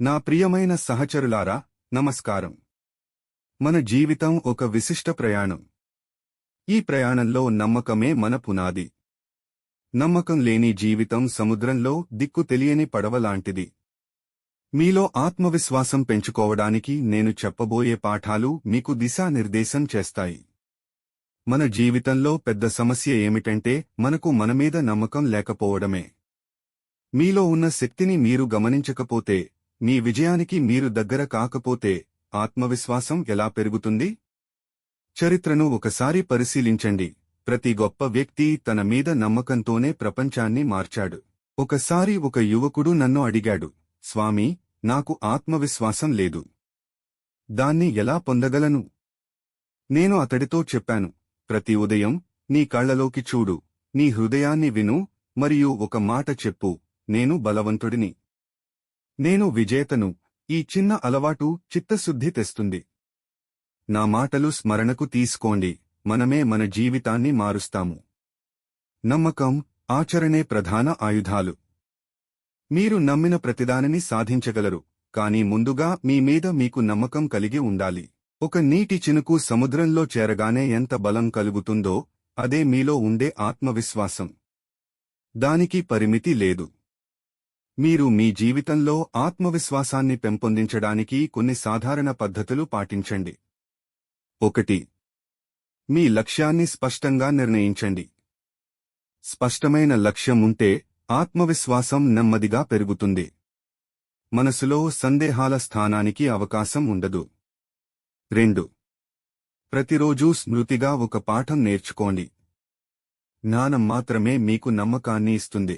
నా ప్రియమైన సహచరులారా నమస్కారం. మన జీవితం ఒక విశిష్ట ప్రయాణం. ఈ ప్రయాణంలో నమ్మకమే మన పునాది. నమ్మకం లేని జీవితం సముద్రంలో దిక్కు తెలియని పడవ లాంటిది. మీలో ఆత్మవిశ్వాసం పెంచుకోవడానికి నేను చెప్పబోయే పాఠాలు మీకు దిశానిర్దేశం చేస్తాయి. మన జీవితంలో పెద్ద సమస్య ఏమిటంటే మనకు మనమీద నమ్మకం లేకపోవడమే. మీలో ఉన్న శక్తిని మీరు గమనించకపోతే మీ విజయానికి మీరు దగ్గర కాకపోతే ఆత్మవిశ్వాసం ఎలా పెరుగుతుంది? చరిత్రను ఒకసారి పరిశీలించండి. ప్రతి గొప్ప వ్యక్తి తన మీద నమ్మకంతోనే ప్రపంచాన్ని మార్చాడు. ఒకసారి ఒక యువకుడు నన్ను అడిగాడు స్వామీ నాకు ఆత్మవిశ్వాసం లేదు. దాన్ని ఎలా పొందగలను? నేను అతడితో చెప్పాను ప్రతి ఉదయం నీ కళ్ళలోకి చూడు. నీ హృదయాన్ని విను మరియు ఒక మాట చెప్పు. నేను బలవంతుడిని. నేను విజేతను. ఈ చిన్న అలవాటు చిత్తశుద్ధి తెస్తుంది. నా మాటలు స్మరణకు తీసుకోండి. మనమే మన జీవితాన్ని మారుస్తాము. నమ్మకం ఆచరణే ప్రధాన ఆయుధాలు. మీరు నమ్మిన ప్రతిదానిని సాధించగలరు. కాని ముందుగా మీ మీద మీకు నమ్మకం కలిగి ఉండాలి. ఒక నీటి చినుకు సముద్రంలో చేరగానే ఎంత బలం కలుగుతుందో అదే మీలో ఉండే ఆత్మవిశ్వాసం. దానికి పరిమితి లేదు. మీరు మీ జీవితంలో ఆత్మవిశ్వాసాన్ని పెంపొందించడానికి కొన్ని సాధారణ పద్ధతులు పాటించండి. ఒకటి మీ లక్ష్యాన్ని స్పష్టంగా నిర్ణయించండి. స్పష్టమైన లక్ష్యం ఉంటే ఆత్మవిశ్వాసం నెమ్మదిగా పెరుగుతుంది. మనసులో సందేహాల స్థానానికి అవకాశం ఉండదు. రెండు ప్రతిరోజూ స్మృతిగా ఒక పాఠం నేర్చుకోండి. జ్ఞానం మాత్రమే మీకు నమ్మకాన్ని ఇస్తుంది.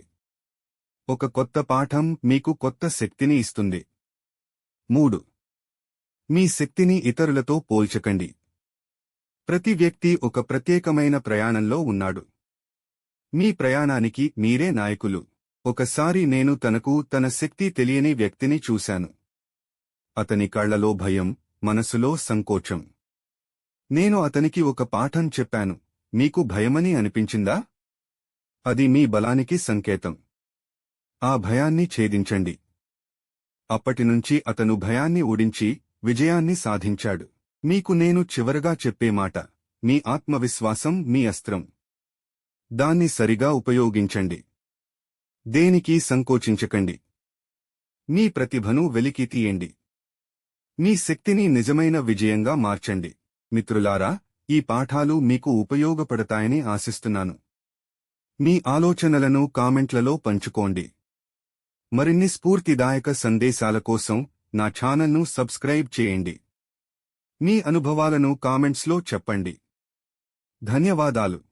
ఒక కొత్త పాఠం మీకు కొత్త శక్తిని ఇస్తుంది. మూడు. మీ శక్తిని ఇతరులతో పోల్చకండి. ప్రతి వ్యక్తి ఒక ప్రత్యేకమైన ప్రయాణంలో ఉన్నాడు. మీ ప్రయాణానికి మీరే నాయకులు. ఒకసారి నేను తనకు తన శక్తి తెలియని వ్యక్తిని చూశాను. అతని కళ్ళలో భయం మనసులో సంకోచం. నేను అతనికి ఒక పాఠం చెప్పాను. మీకు భయమని అనిపించిందా? అది మీ బలానికి సంకేతం. ఆ భయాన్ని ఛేదించండి. అప్పటినుంచి అతను భయాన్ని ఓడించి విజయాన్ని సాధించాడు. మీకు నేను చివరగా చెప్పే మాట మీ ఆత్మవిశ్వాసం మీ అస్త్రం. దాన్ని సరిగా ఉపయోగించండి. దేనికి సంకోచించకండి. మీ ప్రతిభను వెలికి తీయండి. మీ శక్తిని నిజమైన విజయంగా మార్చండి. మిత్రులారా ఈ పాఠాలు మీకు ఉపయోగపడతాయని ఆశిస్తున్నాను. మీ ఆలోచనలను కామెంట్లలో పంచుకోండి. మరిన్ని స్ఫూర్తిదాయక సందేశాల కోసం నా ఛానల్ను సబ్స్క్రైబ్ చేయండి. మీ అనుభవాలను కామెంట్స్లో చెప్పండి. ధన్యవాదాలు.